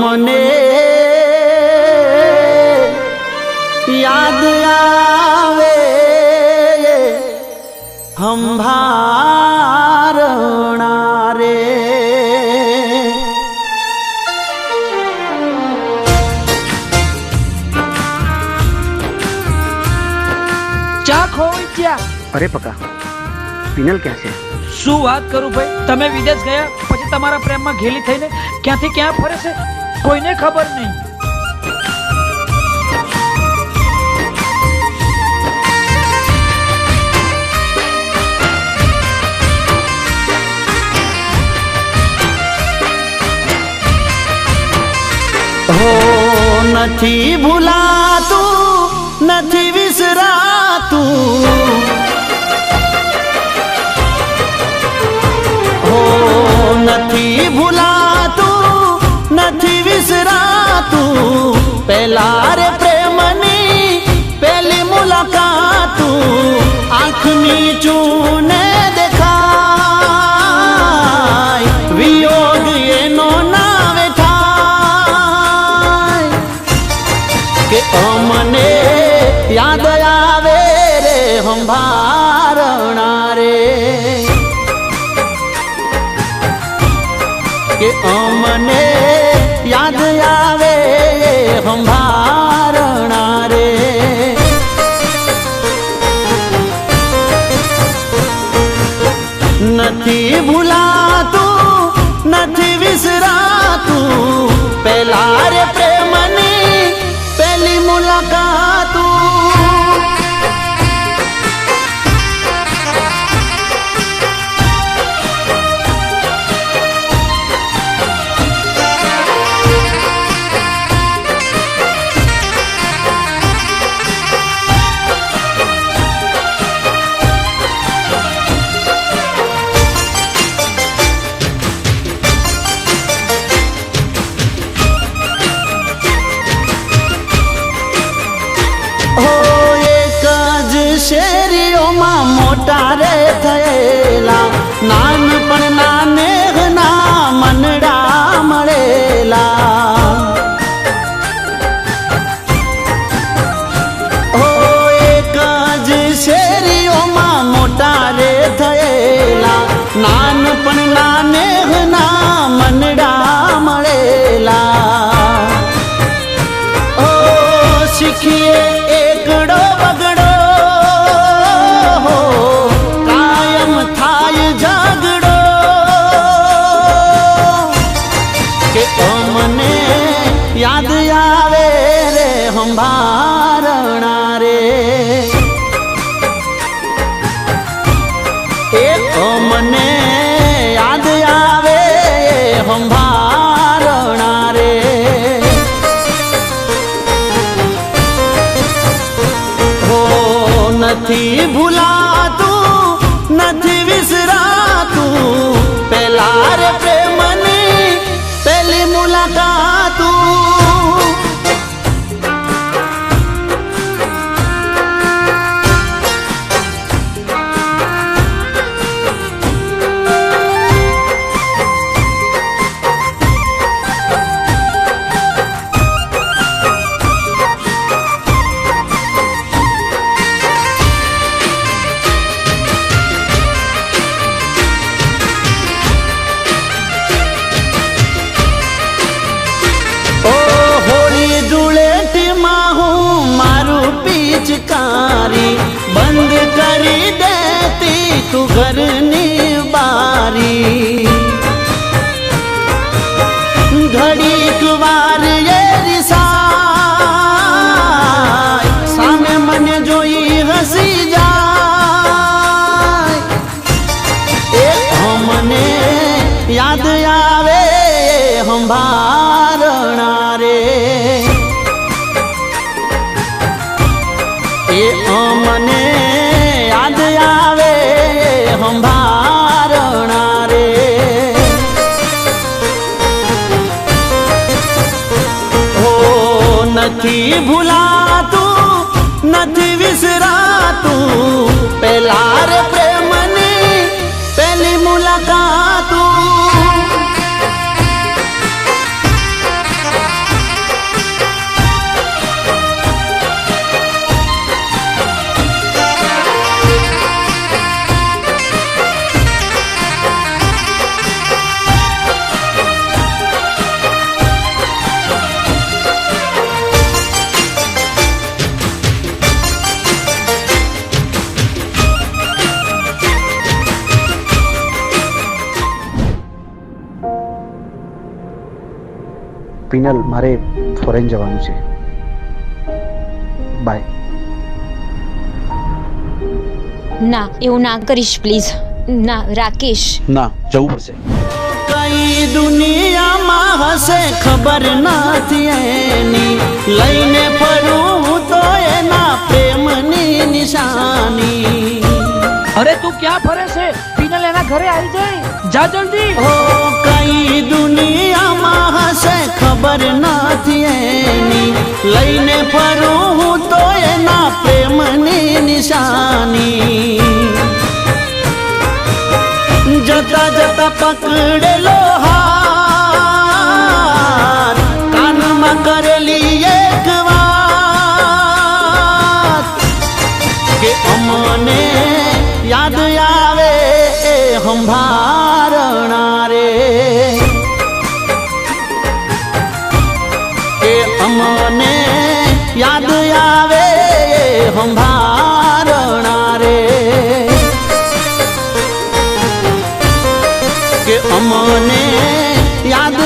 અમને યાદ આવે. હંભારણા રે ચા ખોઈ ત્યાં અરે પકા પિનલ ક્યાં છે? શું વાત કરું ભાઈ? તમે વિદેશ ગયા પછી તમારા પ્રેમમાં ઘેલી થઈને ક્યાંથી ક્યાં ફરે છે? કોઈને ખબર નહીં. હો નથી ભૂલાતું નથી વિસરાતું. હો નથી પેલા રે પ્રેમની પેલી મુલાકાત આંખની ચૂને દેખાય. વિયોગ એનો નાવે થાય. કે અમને યાદ આવે રે હંભારણા રે. કે અમને યાદ આવે હંભારણા શેરીઓમાં મોટા રે થયેલા. નાનપણના એ અમને યાદ આવે હંભારણા રે. હો નથી ભૂલાતું પિચકારી બંધ કરી દેતી તું ઘરની બારી યાદ આવે હંભારણા રે. હો નથી ભૂલાતું નથી વિસરાતું પેલા રે પિનલ મારે ફોરેન જવાનું છે. બાય. ના એવું ના કરીશ પ્લીઝ. ના રાકેશ. ના જવું પડશે. કઈ દુનિયામાં હશે ખબર નથી એની. લઈને ફરું તો એના પ્રેમની નિશાની. અરે તું ક્યાં ફરે છે? પિનલ એના ઘરે આવી જાય. જા જલ્દી. લઈને ફરું તો એના પ્રેમની નિશાની. જતા જતા પકડેલો હાથ, કાનમાં કરેલી એક વાત કે યાદ આવે એ સંભારણા કે અમને યાદ